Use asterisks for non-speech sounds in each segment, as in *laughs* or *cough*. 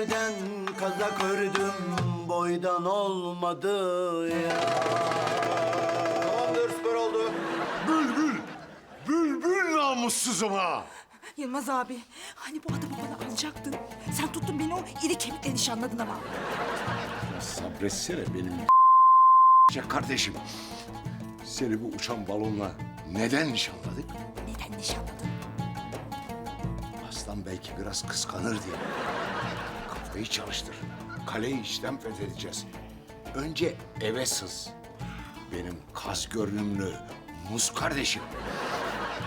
yerden kazak ördüm boydan olmadı ya. Tamamdır süper oldu. Bülbül! Bülbül namussuzum ha! Yılmaz abi, hani bu adamı bana alacaktın. Sen tuttun beni o iri kemikle nişanladın ama. Ya sabretsene benim *laughs* kardeşim. Seni bu uçan balonla neden nişanladık? Neden nişanladın? Aslan belki biraz kıskanır diye. Kafayı çalıştır. Kaleyi içten fethedeceğiz. Önce eve sız. Benim kas görünümlü muz kardeşim.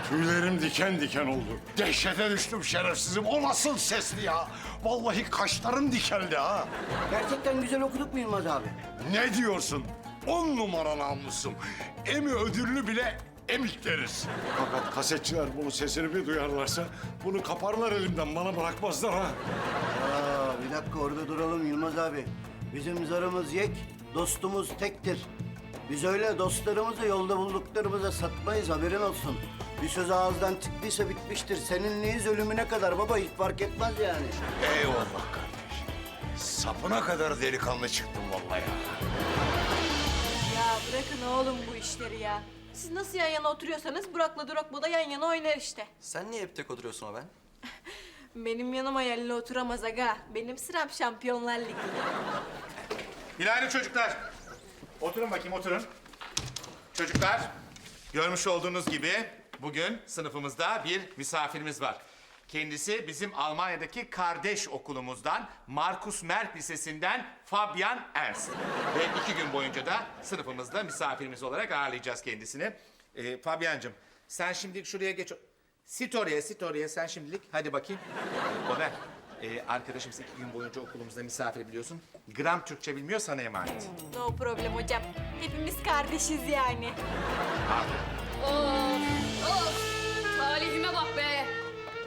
Tüylerim diken diken oldu. Dehşete düştüm şerefsizim. O nasıl sesli ya? Vallahi kaşlarım dikeldi ha. Gerçekten güzel okuduk mu Yılmaz abi? Ne diyorsun? On numara namussum. Emi ödüllü bile emikleriz. Fakat kasetçiler bunun sesini bir duyarlarsa bunu kaparlar elimden bana bırakmazlar ha. Dakika orada duralım Yılmaz abi. Bizim zarımız yek, dostumuz tektir. Biz öyle dostlarımızı yolda bulduklarımıza satmayız haberin olsun. Bir söz ağızdan çıktıysa bitmiştir. Seninleyiz ölümüne kadar baba hiç fark etmez yani. Eyvallah kardeş. Sapına kadar delikanlı çıktım vallahi ya. Ya bırakın oğlum bu işleri ya. Siz nasıl yan yana oturuyorsanız Burak'la Durak bu da yan yana oynar işte. Sen niye hep tek oturuyorsun o ben? Benim yanıma yerli oturamaz aga. Benim sıram Şampiyonlar Ligi. Günaydın çocuklar. Oturun bakayım oturun. Çocuklar, görmüş olduğunuz gibi bugün sınıfımızda bir misafirimiz var. Kendisi bizim Almanya'daki kardeş okulumuzdan Markus Merk Lisesi'nden Fabian Ernst. Ve iki gün boyunca da sınıfımızda misafirimiz olarak ağırlayacağız kendisini. Ee, Fabiancığım sen şimdilik şuraya geç. Sit oraya, sit oraya sen şimdilik. Hadi bakayım. Gober, ee, arkadaşımız iki gün boyunca okulumuzda misafir biliyorsun. Gram Türkçe bilmiyor sana emanet. No problem hocam. Hepimiz kardeşiz yani. Of, of. Talihime bak be.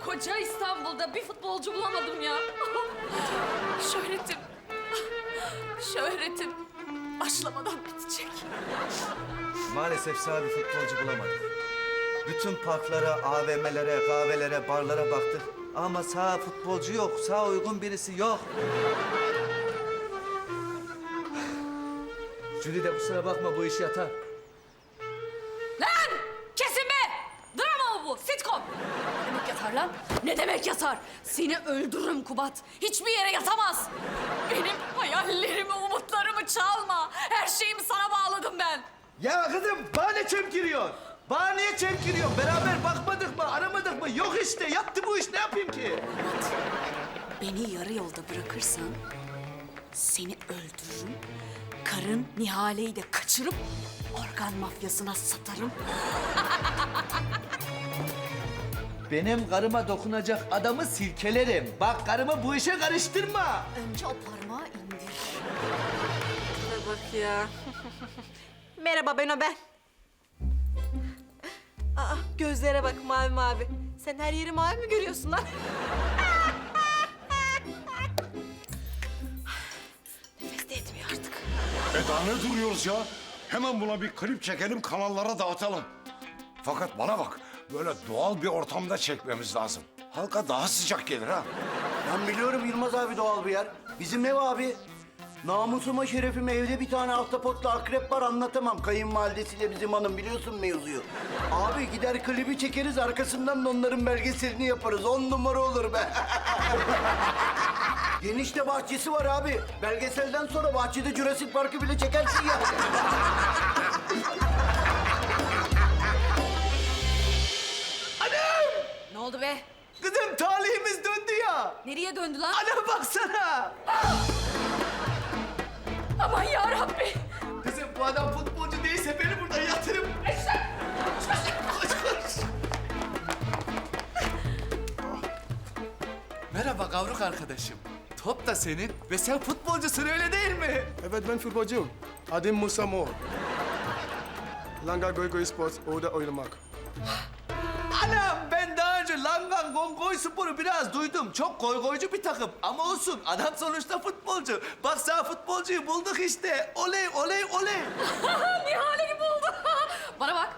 Koca İstanbul'da bir futbolcu bulamadım ya. *laughs* Şöhretim. Şöhretim başlamadan bitecek. Maalesef sağ bir futbolcu bulamadık. Bütün parklara, AVM'lere, kahvelere, barlara baktık. Ama sağ futbolcu yok, sağ uygun birisi yok. Jüri de kusura bakma bu iş yatar. Lan! Kesin be! Drama mı bu? Sitcom. Ne demek yatar lan? Ne demek yatar? Seni öldürürüm Kubat. Hiçbir yere yatamaz. Benim hayallerimi, umutlarımı çalma. Her şeyimi sana bağladım ben. Ya kızım bana ne çemkiriyor? Bana niye çemkiriyor? Beraber bakmadık mı, aramadık mı? Yok işte, yattı bu iş. Ne yapayım ki? Beni yarı yolda bırakırsan seni öldürürüm. Karın Nihale'yi de kaçırıp organ mafyasına satarım. *laughs* Benim karıma dokunacak adamı silkelerim. Bak karımı bu işe karıştırma. Önce o parmağı indir. Bak ya. *laughs* Merhaba ben o ben. Aa gözlere bak mavi mavi. Sen her yeri mavi mi görüyorsun lan? *laughs* Nefes de etmiyor artık. E daha ne duruyoruz ya? Hemen buna bir klip çekelim, kanallara dağıtalım. Fakat bana bak, böyle doğal bir ortamda çekmemiz lazım. Halka daha sıcak gelir ha. Ben biliyorum Yılmaz abi doğal bir yer. Bizim ev abi. Namusuma şerefime evde bir tane ahtapotla akrep var anlatamam. Kayınvalidesiyle bizim hanım biliyorsun mevzuyu. Abi gider klibi çekeriz arkasından da onların belgeselini yaparız. On numara olur be. *laughs* Geniş de bahçesi var abi. Belgeselden sonra bahçede Jurassic Park'ı bile çekersin ya. *laughs* Ne oldu be? Kızım talihimiz döndü ya. Nereye döndü lan? Ana baksana. Aman ya Rabbi. Kızım bu adam futbolcu değilse beni burada yatırıp... Koş koş. Merhaba kavruk arkadaşım. Top da senin ve sen futbolcusun öyle değil mi? Evet ben futbolcuyum. Adım Musa Mor. Langa Goy Goy Sports orada oynamak. Anam önce Gongoy Spor'u biraz duydum. Çok koy koycu bir takım ama olsun. Adam sonuçta futbolcu. Bak sana futbolcuyu bulduk işte. Oley oley oley. Nihale gibi oldu. Bana bak.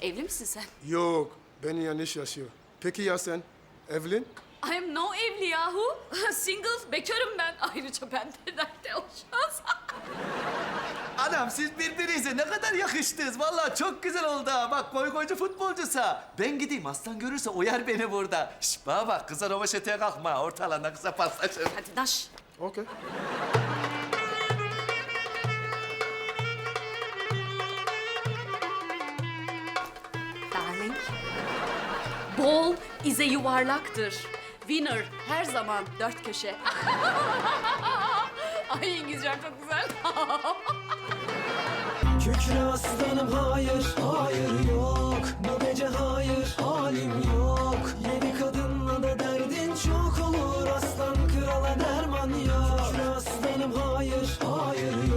Evli misin sen? Yok beni yanlış yaşıyor. Peki ya sen? Evlin? I am no evli yahu. *laughs* Single, bekarım ben. Ayrıca ben de? Anam siz birbirinize ne kadar yakıştınız. Vallahi çok güzel oldu ha. Bak koy koycu futbolcusa. Ben gideyim aslan görürse uyar beni burada. Şş bana bak kıza rovaşeteye kalkma. Ortalanda kısa paslaşır. Hadi Naş. Okay. Darling. Bol ize yuvarlaktır. Winner her zaman dört köşe. *laughs* Ay İngilizcem çok güzel. *laughs* Kükre aslanım hayır hayır yok. Bu gece hayır halim yok. Yeni kadınla da derdin çok olur. Aslan krala derman yok. Kükre aslanım hayır hayır yok.